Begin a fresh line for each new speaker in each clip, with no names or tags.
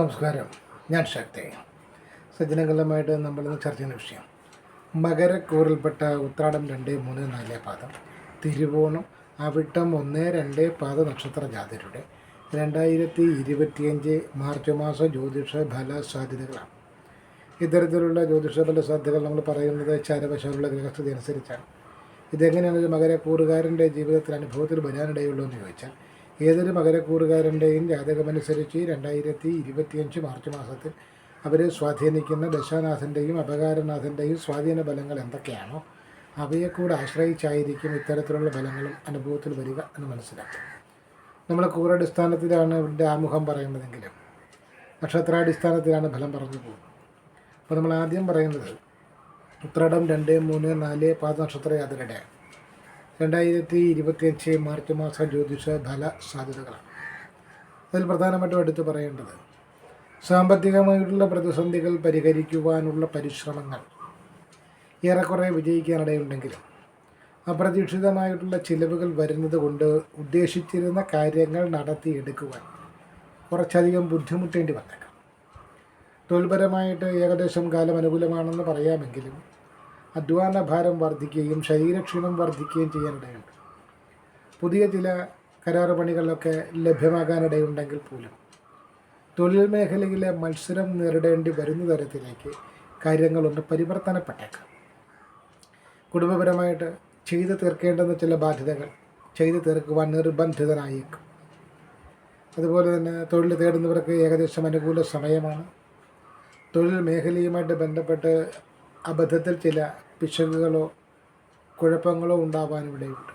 നമസ്കാരം. ഞാൻ ശക്തി. സജ്ജനകലമായിട്ട് നമ്മളിന്ന് ചർച്ച ചെയ്യുന്ന വിഷയം. മകരക്കൂറിൽപ്പെട്ട ഉത്രാടം രണ്ട് മൂന്ന് നാല് പാദം. തിരുവോണം അവിട്ടം ഒന്ന് രണ്ട് പാദ നക്ഷത്ര ജാതരുടെ. രണ്ടായിരത്തി ഇരുപത്തിയഞ്ച് മാർച്ച് മാസ ജ്യോതിഷ ഫല സാധ്യതകളാണ് ഇത്തരത്തിലുള്ള ജ്യോതിഷ ഫല സാധ്യതകൾ നമ്മൾ പറയുന്നത് ചാരവശമുള്ള ഗ്രഹസ്ഥിതി അനുസരിച്ചാണ്. ഇതെങ്ങനെയാണ് ഒരു മകരക്കൂറുകാരന്റെ ജീവിതത്തിൽ അനുഭവത്തിൽ വരാനിടയുള്ളൂ എന്ന് ചോദിച്ചാൽ ഏതൊരു മകരക്കൂറുകാരന്റെയും ജാതകമനുസരിച്ച് രണ്ടായിരത്തി ഇരുപത്തിയഞ്ച് മാർച്ച് മാസത്തിൽ അവരെ സ്വാധീനിക്കുന്ന ദശാനാഥന്റെയും അപകാരനാഥന്റെയും സ്വാധീന ബലങ്ങൾ എന്തൊക്കെയാണോ അവയെക്കൂടെ കൂടെ ആശ്രയിച്ചായിരിക്കും ഇത്തരത്തിലുള്ള ബലങ്ങളും അനുഭവത്തിൽ വരിക എന്ന് മനസ്സിലാക്കും. നമ്മൾ കൂറടിസ്ഥാനത്തിലാണ് ഇവിടെ ആമുഖം പറയുന്നതെങ്കിലും നക്ഷത്രാടിസ്ഥാനത്തിലാണ് ഫലം പറഞ്ഞു പോകുന്നത്. അപ്പോൾ നമ്മൾ ആദ്യം പറയുന്നത് ഉത്രടം രണ്ട് മൂന്ന് നാല് പാദ നക്ഷത്ര യാത്രയുടെ രണ്ടായിരത്തി ഇരുപത്തിയഞ്ച് മാർച്ച് മാസ ജ്യോതിഷ ഫല സാധ്യതകളാണ് അതിൽ പ്രധാനമായിട്ടും എടുത്തു പറയേണ്ടത് സാമ്പത്തികമായിട്ടുള്ള പ്രതിസന്ധികൾ പരിഹരിക്കുവാനുള്ള പരിശ്രമങ്ങൾ ഏറെക്കുറെ വിജയിക്കാനിടയുണ്ടെങ്കിലും അപ്രതീക്ഷിതമായിട്ടുള്ള ചിലവുകൾ വരുന്നത് കൊണ്ട് ഉദ്ദേശിച്ചിരുന്ന കാര്യങ്ങൾ നടത്തിയെടുക്കുവാൻ കുറച്ചധികം ബുദ്ധിമുട്ടേണ്ടി വന്നേക്കാം. തൊഴിൽപരമായിട്ട് ഏകദേശം കാലം അനുകൂലമാണെന്ന് പറയാമെങ്കിലും അധ്വാന ഭാരം വർദ്ധിക്കുകയും ശരീരക്ഷീണം വർദ്ധിക്കുകയും ചെയ്യാനിടയുണ്ട്. പുതിയ ചില കരാറ് പണികളൊക്കെ ലഭ്യമാകാനിടയുണ്ടെങ്കിൽ പോലും തൊഴിൽ മേഖലയിലെ മത്സരം നേരിടേണ്ടി വരുന്ന തരത്തിലേക്ക് കാര്യങ്ങളൊന്ന് പരിവർത്തനപ്പെട്ടേക്കാം. കുടുംബപരമായിട്ട് ചെയ്തു തീർക്കേണ്ടുന്ന ചില ബാധ്യതകൾ ചെയ്തു തീർക്കുവാൻ നിർബന്ധിതനായേക്കും. അതുപോലെ തന്നെ തൊഴിൽ തേടുന്നവർക്ക് ഏകദേശം അനുകൂല സമയമാണ്. തൊഴിൽ മേഖലയുമായിട്ട് ബന്ധപ്പെട്ട് അബദ്ധത്തിൽ ചില പിശകുകളോ കുഴപ്പങ്ങളോ ഉണ്ടാവാനിവിടെയുണ്ട്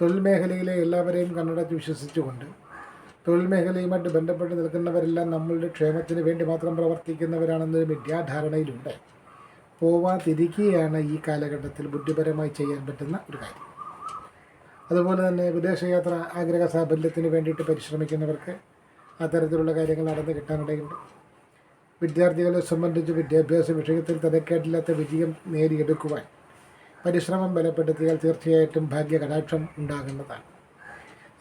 തൊഴിൽ മേഖലയിലെ എല്ലാവരെയും കണ്ണടച്ച് വിശ്വസിച്ചുകൊണ്ട് തൊഴിൽ മേഖലയുമായിട്ട് ബന്ധപ്പെട്ട് നിൽക്കുന്നവരെല്ലാം നമ്മളുടെ ക്ഷേമത്തിന് വേണ്ടി മാത്രം പ്രവർത്തിക്കുന്നവരാണെന്നൊരു മിഥ്യാധാരണയിലുണ്ട്. പോവാതിരിക്കുകയാണ് ഈ കാലഘട്ടത്തിൽ ബുദ്ധിപരമായി ചെയ്യാൻ പറ്റുന്ന ഒരു കാര്യം. അതുപോലെ തന്നെ വിദേശയാത്ര ആഗ്രഹ സാഫല്യത്തിന് വേണ്ടിയിട്ട് പരിശ്രമിക്കുന്നവർക്ക് അത്തരത്തിലുള്ള കാര്യങ്ങൾ നടന്ന് കിട്ടാനിടയുണ്ട്. വിദ്യാർത്ഥികളെ സംബന്ധിച്ച് വിദ്യാഭ്യാസ വിഷയത്തിൽ തരക്കേടില്ലാത്ത വിജയം നേടിയെടുക്കുവാൻ പരിശ്രമം ബലപ്പെടുത്തിയാൽ തീർച്ചയായിട്ടും ഭാഗ്യകടാക്ഷം ഉണ്ടാകുന്നതാണ്.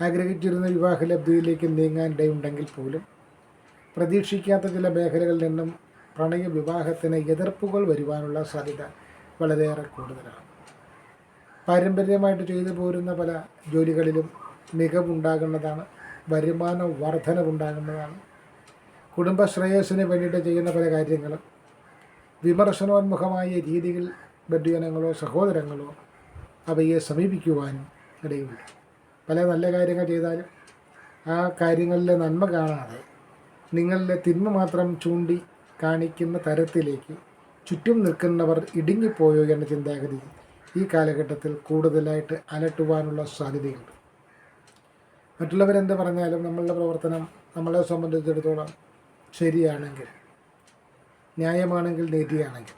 ആഗ്രഹിച്ചിരുന്ന വിവാഹലബ്ധിയിലേക്ക് നീങ്ങാനിടയുണ്ടെങ്കിൽ പോലും പ്രതീക്ഷിക്കാത്ത ചില മേഖലകളിൽ നിന്നും പ്രണയ വിവാഹത്തിന് എതിർപ്പുകൾ വരുവാനുള്ള സാധ്യത വളരെയേറെ കൂടുതലാണ്. പാരമ്പര്യമായിട്ട് ചെയ്തു പോരുന്ന പല ജോലികളിലും മികവുണ്ടാകുന്നതാണ് വരുമാന വർധനവുണ്ടാകുന്നതാണ് കുടുംബശ്രേയസ്സിന് വേണ്ടിയിട്ട് ചെയ്യുന്ന പല കാര്യങ്ങളും വിമർശനോന്മുഖമായ രീതിയിൽ ബന്ധുജനങ്ങളോ സഹോദരങ്ങളോ അവയെ സമീപിക്കുവാനും ഇടയുണ്ട്. പല നല്ല കാര്യങ്ങൾ ചെയ്താലും ആ കാര്യങ്ങളിലെ നന്മ കാണാതെ നിങ്ങളിലെ തിന്മ മാത്രം ചൂണ്ടി കാണിക്കുന്ന തരത്തിലേക്ക് ചുറ്റും നിൽക്കുന്നവർ ഇടുങ്ങിപ്പോയോ എന്ന ചിന്താഗതി ഈ കാലഘട്ടത്തിൽ കൂടുതലായിട്ട് അലട്ടുവാനുള്ള സാധ്യതയുണ്ട്. മറ്റുള്ളവരെന്ത് പറഞ്ഞാലും നമ്മളുടെ പ്രവർത്തനം നമ്മളെ സംബന്ധിച്ചിടത്തോളം ശരിയാണെങ്കിൽ ന്യായമാണെങ്കിൽ നീതിയാണെങ്കിൽ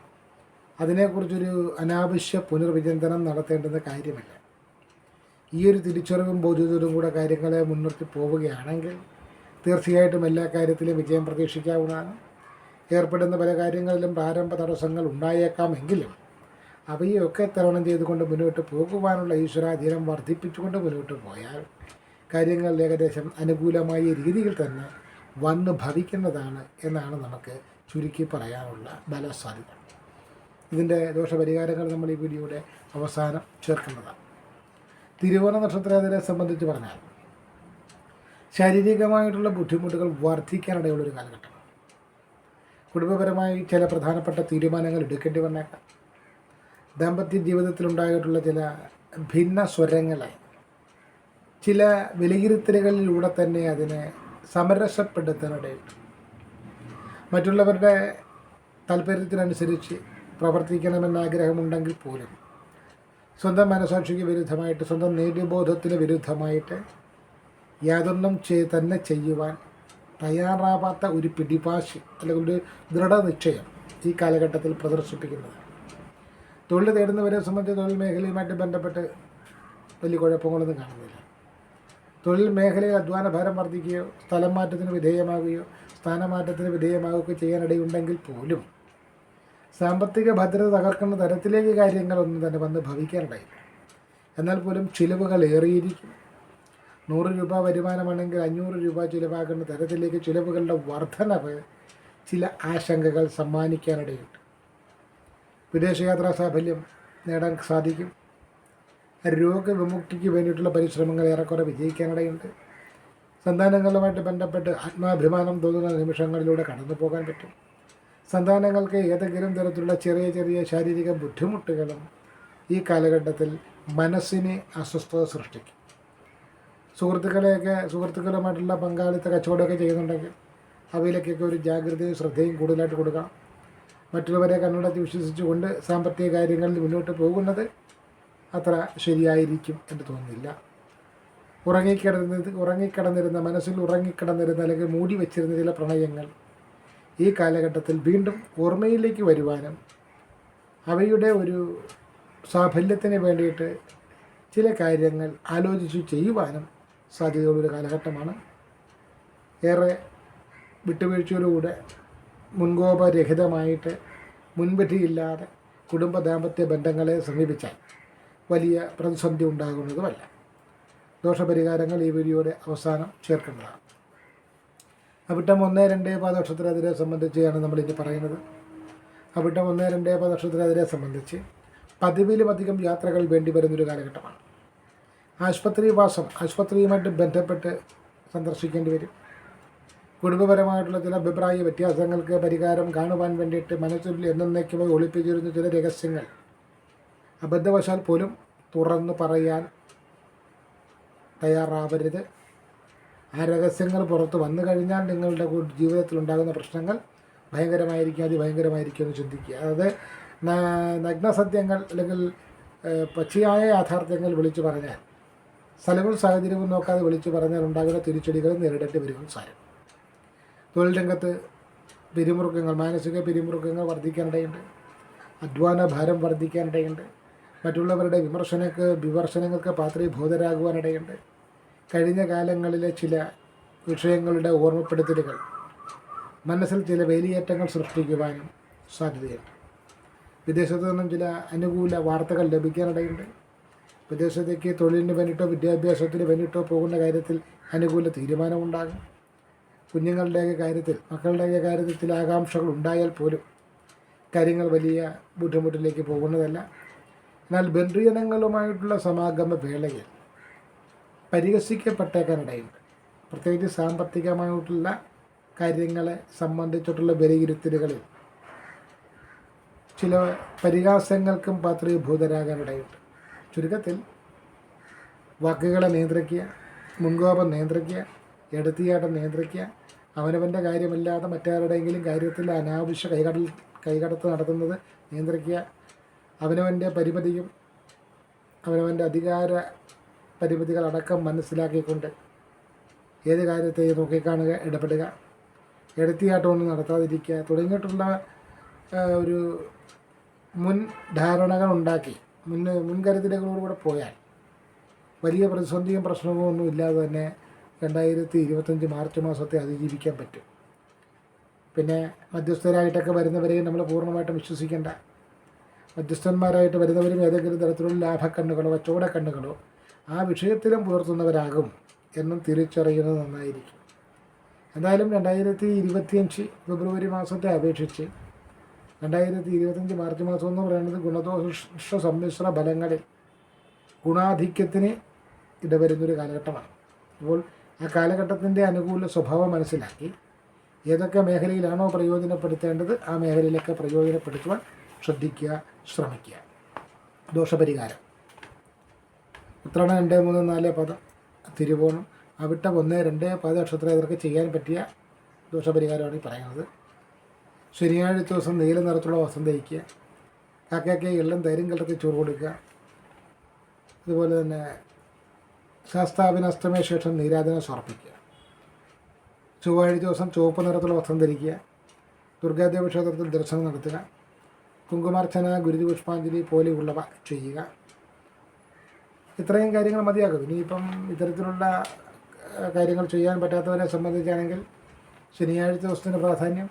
അതിനെക്കുറിച്ചൊരു അനാവശ്യ പുനർവിചിന്തനം നടത്തേണ്ടുന്ന കാര്യമില്ല. ഈ ഒരു തിരിച്ചറിവും ബോധ്യത്തോടും കൂടെ കാര്യങ്ങളെ മുൻനിർത്തി പോവുകയാണെങ്കിൽ തീർച്ചയായിട്ടും എല്ലാ കാര്യത്തിലും വിജയം പ്രതീക്ഷിക്കാവുന്നതാണ്. ഏർപ്പെടുന്ന പല കാര്യങ്ങളിലും പ്രാരംഭ തടസ്സങ്ങൾ ഉണ്ടായേക്കാമെങ്കിലും അവയൊക്കെ തരണം ചെയ്തുകൊണ്ട് മുന്നോട്ട് പോകുവാനുള്ള ഈശ്വരാധീനം വർദ്ധിപ്പിച്ചുകൊണ്ട് മുന്നോട്ട് പോയാൽ കാര്യങ്ങൾ ഏകദേശം അനുകൂലമായ രീതിയിൽ തന്നെ വന്ന് ഭവിക്കുന്നതാണ് എന്നാണ് നമുക്ക് ചുരുക്കി പറയാനുള്ള ബലസാധ്യത. ഇതിന്റെ ദോഷപരിഹാരങ്ങൾ നമ്മൾ ഈ വീഡിയോയുടെ അവസാനം ചേർക്കുന്നതാണ് തിരുവോണ നക്ഷത്രത്തിനെ സംബന്ധിച്ച് പറഞ്ഞാൽ ശാരീരികമായിട്ടുള്ള ബുദ്ധിമുട്ടുകൾ വർദ്ധിക്കാനിടയുള്ളൊരു കാലഘട്ടം. കുടുംബപരമായി ചില പ്രധാനപ്പെട്ട തീരുമാനങ്ങൾ എടുക്കേണ്ടി വന്നേക്കാം. ദാമ്പത്യ ജീവിതത്തിലുണ്ടായിട്ടുള്ള ചില ഭിന്ന സ്വരങ്ങളെ ചില വിലയിരുത്തലുകളിലൂടെ തന്നെ അതിനെ സമരസപ്പെടുത്താനിടയുണ്ട് മറ്റുള്ളവരുടെ താല്പര്യത്തിനനുസരിച്ച് പ്രവർത്തിക്കണമെന്ന ആഗ്രഹമുണ്ടെങ്കിൽ പോലും സ്വന്തം മനസാക്ഷിക്ക് വിരുദ്ധമായിട്ട് സ്വന്തം നീതിബോധത്തിന് വിരുദ്ധമായിട്ട് യാതൊന്നും ചെയ് തന്നെ ചെയ്യുവാൻ തയ്യാറാവാത്ത ഒരു പിടിപാശി അല്ലെങ്കിൽ ഒരു ദൃഢനിശ്ചയം ഈ കാലഘട്ടത്തിൽ പ്രദർശിപ്പിക്കുന്നത്. തൊഴിൽ തേടുന്നവരെ സംബന്ധിച്ച് തൊഴിൽ മേഖലയുമായിട്ട് ബന്ധപ്പെട്ട് വലിയ കുഴപ്പങ്ങളൊന്നും കാണുന്നില്ല. തൊഴിൽ മേഖലയിൽ അധ്വാന ഭാരം വർദ്ധിക്കുകയോ സ്ഥലം മാറ്റത്തിന് വിധേയമാകുകയോ സ്ഥാനമാറ്റത്തിന് വിധേയമാകുകയോ ചെയ്യാനിടയുണ്ടെങ്കിൽ പോലും സാമ്പത്തിക ഭദ്രത തകർക്കുന്ന തരത്തിലേക്ക് കാര്യങ്ങളൊന്നും തന്നെ വന്ന് ഭവിക്കാനിടയില്ല. എന്നാൽ പോലും ചിലവുകൾ ഏറിയിരിക്കും നൂറ് രൂപ വരുമാനമാണെങ്കിൽ അഞ്ഞൂറ് രൂപ ചിലവാക്കുന്ന തരത്തിലേക്ക് ചിലവുകളുടെ വർധനവ് ചില ആശങ്കകൾ സമ്മാനിക്കാനിടയുണ്ട്. വിദേശയാത്രാ സാഫല്യം നേടാൻ സാധിക്കും. രോഗവിമുക്തിക്ക് വേണ്ടിയിട്ടുള്ള പരിശ്രമങ്ങൾ ഏറെക്കുറെ വിജയിക്കാനിടയുണ്ട്. സന്താനങ്ങളുമായിട്ട് ബന്ധപ്പെട്ട് ആത്മാഭിമാനം തോന്നുന്ന നിമിഷങ്ങളിലൂടെ കടന്നു പോകാൻ പറ്റും. സന്താനങ്ങൾക്ക് ഏതെങ്കിലും തരത്തിലുള്ള ചെറിയ ചെറിയ ശാരീരിക ബുദ്ധിമുട്ടുകളും ഈ കാലഘട്ടത്തിൽ മനസ്സിനെ അസ്വസ്ഥത സൃഷ്ടിക്കും. സുഹൃത്തുക്കളെയൊക്കെ സുഹൃത്തുക്കളുമായിട്ടുള്ള പങ്കാളിത്ത കച്ചവടമൊക്കെ ചെയ്യുന്നുണ്ടെങ്കിൽ അവയിലേക്കൊക്കെ ഒരു ജാഗ്രതയും ശ്രദ്ധയും കൂടുതലായിട്ട് കൊടുക്കണം. മറ്റുള്ളവരെ കണ്ണടച്ച് വിശ്വസിച്ചുകൊണ്ട് സാമ്പത്തിക കാര്യങ്ങളിൽ മുന്നോട്ട് പോകുന്നത് അത്ര ശരിയായിരിക്കും എന്ന് തോന്നുന്നില്ല. ഉറങ്ങിക്കിടന്നത് ഉറങ്ങിക്കിടന്നിരുന്ന മനസ്സിൽ ഉറങ്ങിക്കിടന്നിരുന്ന അല്ലെങ്കിൽ മൂടി വച്ചിരുന്ന ചില പ്രണയങ്ങൾ ഈ കാലഘട്ടത്തിൽ വീണ്ടും ഓർമ്മയിലേക്ക് വരുവാനും അവയുടെ ഒരു സാഫല്യത്തിന് വേണ്ടിയിട്ട് ചില കാര്യങ്ങൾ ആലോചിച്ച് ചെയ്യുവാനും സാധ്യതയുള്ളൊരു കാലഘട്ടമാണ്. ഏറെ വിട്ടുവീഴ്ചയോടുകൂടെ മുൻകോപരഹിതമായിട്ട് മുൻവിധിയില്ലാതെ കുടുംബ ദാമ്പത്യ ബന്ധങ്ങളെ സമീപിച്ചാൽ വലിയ പ്രതിസന്ധി ഉണ്ടാകുന്നതുമല്ല. ദോഷപരിഹാരങ്ങൾ ഈ വീഡിയോയുടെ അവസാനം ചേർക്കുന്നതാണ് അവിട്ടം ഒന്ന് രണ്ട് പാദനക്ഷത്രത്തിനെ സംബന്ധിച്ചാണ് നമ്മളിനി പറയുന്നത്. അവിട്ടം ഒന്ന് രണ്ട് പാദനക്ഷത്രത്തിനെ സംബന്ധിച്ച് പതിവിലുമധികം യാത്രകൾ വേണ്ടി വരുന്നൊരു കാലഘട്ടമാണ്. ആശുപത്രിവാസം ആശുപത്രിയുമായിട്ട് ബന്ധപ്പെട്ട് സന്ദർശിക്കേണ്ടി വരും. കുടുംബപരമായിട്ടുള്ള ചില അഭിപ്രായ വ്യത്യാസങ്ങൾക്ക് പരിഹാരം കാണുവാൻ വേണ്ടിയിട്ട് മനസ്സിൽ എന്നേക്കുമായി ഒളിപ്പിച്ചിരുന്ന ചില രഹസ്യങ്ങൾ അബദ്ധവശാൽ പോലും തുറന്നു പറയാൻ തയ്യാറാവരുത്. ആ രഹസ്യങ്ങൾ പുറത്ത് വന്നു കഴിഞ്ഞാൽ നിങ്ങളുടെ ജീവിതത്തിൽ ഉണ്ടാകുന്ന പ്രശ്നങ്ങൾ ഭയങ്കരമായിരിക്കും അതിഭയങ്കരമായിരിക്കും എന്ന് ചിന്തിക്കുക. അതായത് നഗ്നസത്യങ്ങൾ അല്ലെങ്കിൽ പച്ചയായ യാഥാർത്ഥ്യങ്ങൾ വിളിച്ചു പറഞ്ഞാൽ സ്ഥലവും സാഹചര്യവും നോക്കാതെ വിളിച്ചു പറഞ്ഞാൽ ഉണ്ടാകുന്ന തിരിച്ചടികൾ നേരിടേണ്ടി വരും സാരം. തൊഴിൽ രംഗത്ത് പിരിമുറുക്കങ്ങൾ മാനസിക പിരിമുറുക്കങ്ങൾ വർദ്ധിക്കാനിടയുണ്ട്. അധ്വാന ഭാരം വർദ്ധിക്കാനിടയുണ്ട്. മറ്റുള്ളവരുടെ വിമർശനക്ക് വിമർശനങ്ങൾക്ക് പാത്രീഭൂതരാകുവാനിടയുണ്ട്. കഴിഞ്ഞ കാലങ്ങളിലെ ചില വിഷയങ്ങളുടെ ഓർമ്മപ്പെടുത്തലുകൾ മനസ്സിൽ ചില വേലിയേറ്റങ്ങൾ സൃഷ്ടിക്കുവാനും സാധ്യതയുണ്ട്. വിദേശത്തു നിന്നും ചില അനുകൂല വാർത്തകൾ ലഭിക്കാനിടയുണ്ട്. വിദേശത്തേക്ക് തൊഴിലിന് വേണ്ടിയിട്ടോ വിദ്യാഭ്യാസത്തിന് വേണ്ടിയിട്ടോ പോകുന്ന കാര്യത്തിൽ അനുകൂല തീരുമാനമുണ്ടാകും. കുഞ്ഞുങ്ങളുടെയൊക്കെ കാര്യത്തിൽ മക്കളുടെയൊക്കെ കാര്യത്തിൽ ആകാംക്ഷകൾ ഉണ്ടായാൽ പോലും കാര്യങ്ങൾ വലിയ ബുദ്ധിമുട്ടിലേക്ക് പോകുന്നതല്ല. എന്നാൽ ബന്ധുജനങ്ങളുമായിട്ടുള്ള സമാഗമ വേളയിൽ പരിഹസിക്കപ്പെട്ടേക്കാനിടയുണ്ട് പ്രത്യേകിച്ച് സാമ്പത്തികമായിട്ടുള്ള കാര്യങ്ങളെ സംബന്ധിച്ചിട്ടുള്ള വിലയിരുത്തലുകളിൽ ചില പരിഹാസങ്ങൾക്കും പാത്രീഭൂതരാകാനിടയുണ്ട്. ചുരുക്കത്തിൽ വാക്കുകളെ നിയന്ത്രിക്കുക മുൻകോപം നിയന്ത്രിക്കുക എടുത്തിയാട്ടം നിയന്ത്രിക്കുക അവനവന്റെ കാര്യമല്ലാതെ മറ്റാരുടെയെങ്കിലും കാര്യത്തിൽ അനാവശ്യ കൈകടൽ കൈകടത്ത് നടത്തുന്നത് നിയന്ത്രിക്കുക അവനവന്റെ പരിമിതിയും അവനവന്റെ അധികാര പരിമിതികളടക്കം മനസ്സിലാക്കിക്കൊണ്ട് ഏത് കാര്യത്തെയും നോക്കിക്കാണുക ഇടപെടുക. എടുത്തിയാട്ടമൊന്നും നടത്താതിരിക്കുക. തുടങ്ങിയിട്ടുള്ള ഒരു മുൻ ധാരണകൾ ഉണ്ടാക്കി. മുൻ മുൻകരുതലുകളോടുകൂടെ പോയാൽ വലിയ പ്രതിസന്ധിയും പ്രശ്നവും ഒന്നും ഇല്ലാതെ തന്നെ രണ്ടായിരത്തി ഇരുപത്തഞ്ച് മാർച്ച് മാസത്തെ അതിജീവിക്കാൻ പറ്റും. പിന്നെ മധ്യസ്ഥരായിട്ടൊക്കെ വരുന്നവരെയും നമ്മൾ പൂർണമായിട്ടും വിശ്വസിക്കേണ്ട മധ്യസ്ഥന്മാരായിട്ട് വരുന്നവരും ഏതെങ്കിലും തരത്തിലുള്ള ലാഭക്കണ്ണുകളോ കച്ചവട കണ്ണുകളോ ആ വിഷയത്തിലും പുലർത്തുന്നവരാകും എന്നും തിരിച്ചറിയുന്നത് നന്നായിരിക്കും. എന്തായാലും രണ്ടായിരത്തി ഇരുപത്തിയഞ്ച് ഫെബ്രുവരി മാസത്തെ അപേക്ഷിച്ച് രണ്ടായിരത്തി ഇരുപത്തഞ്ച് മാർച്ച് മാസം എന്ന് പറയുന്നത് ഗുണദോഷ സമ്മിശ്ര ഫലങ്ങളിൽ ഗുണാധിക്യത്തിന് ഇടവരുന്നൊരു കാലഘട്ടമാണ്. അപ്പോൾ ആ കാലഘട്ടത്തിന്റെ അനുകൂല സ്വഭാവം മനസ്സിലാക്കി ഏതൊക്കെ മേഖലയിലാണോ പ്രയോജനപ്പെടുത്തേണ്ടത് ആ മേഖലയിലൊക്കെ പ്രയോജനപ്പെടുത്തുവാൻ ശ്രദ്ധിക്കുക ശ്രമിക്കുക. ദോഷപരിഹാരം. ഉത്രാടം രണ്ട് മൂന്ന് നാല് പദം തിരുവോണം. അവിട്ടം ഒന്ന് രണ്ട് പദ നക്ഷത്രക്കാർക്ക് ചെയ്യാൻ പറ്റിയ ദോഷപരിഹാരമാണ് ഈ പറയുന്നത്. ശനിയാഴ്ച ദിവസം നീല നിറത്തുള്ള വസ്ത്രം ധരിക്കുക. കാക്കയ്ക്ക് എള്ളും തൈരും കലർത്തി ചോറ് കൊടുക്കുക. അതുപോലെ തന്നെ ശാസ്താവിന് അസ്തമയ ശേഷം നീരാധന സമർപ്പിക്കുക. ചൊവ്വാഴ്ച ദിവസം ചുവപ്പ് നിറത്തുള്ള വസ്ത്രം ധരിക്കുക. ദുർഗാദേവി ക്ഷേത്രത്തിൽ ദർശനം നടത്തുക. കുങ്കുമാർച്ചന ഗുരുതി പുഷ്പാഞ്ജലി പോലെയുള്ളവ ചെയ്യുക. ഇത്രയും കാര്യങ്ങൾ മതിയാകും. ഇനിയിപ്പം ഇത്തരത്തിലുള്ള കാര്യങ്ങൾ ചെയ്യാൻ പറ്റാത്തവരെ സംബന്ധിച്ചാണെങ്കിൽ ശനിയാഴ്ച ദിവസത്തിന് പ്രാധാന്യം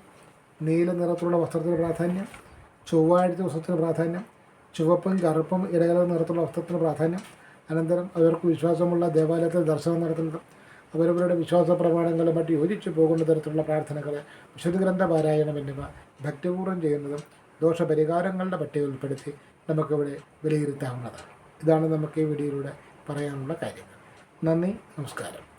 നീല നിറത്തിലുള്ള വസ്ത്രത്തിന് പ്രാധാന്യം ചൊവ്വാഴ്ച ദിവസത്തിന് പ്രാധാന്യം ചുവപ്പും കറുപ്പും ഇടകലർന്ന നിറത്തിലുള്ള വസ്ത്രത്തിന് പ്രാധാന്യം അനന്തരം അവർക്ക് വിശ്വാസമുള്ള ദേവാലയത്തിൽ ദർശനം നടത്തുന്നതും അവരവരുടെ വിശ്വാസ പ്രമാണങ്ങളുമായിട്ട് യോജിച്ചു പോകുന്ന തരത്തിലുള്ള പ്രാർത്ഥനകൾ വിശുദ്ധ ഗ്രന്ഥ പാരായണം എന്നിവ ഭക്തിപൂർവം ചെയ്യുന്നതും ദോഷപരിഹാരങ്ങളുടെ പട്ടിക ഉൾപ്പെടുത്തി നമുക്കിവിടെ വിലയിരുത്താവുന്നതാണ്. ഇതാണ് നമുക്ക് ഈ വീഡിയോയിലൂടെ പറയാനുള്ള കാര്യങ്ങൾ. നന്ദി നമസ്കാരം.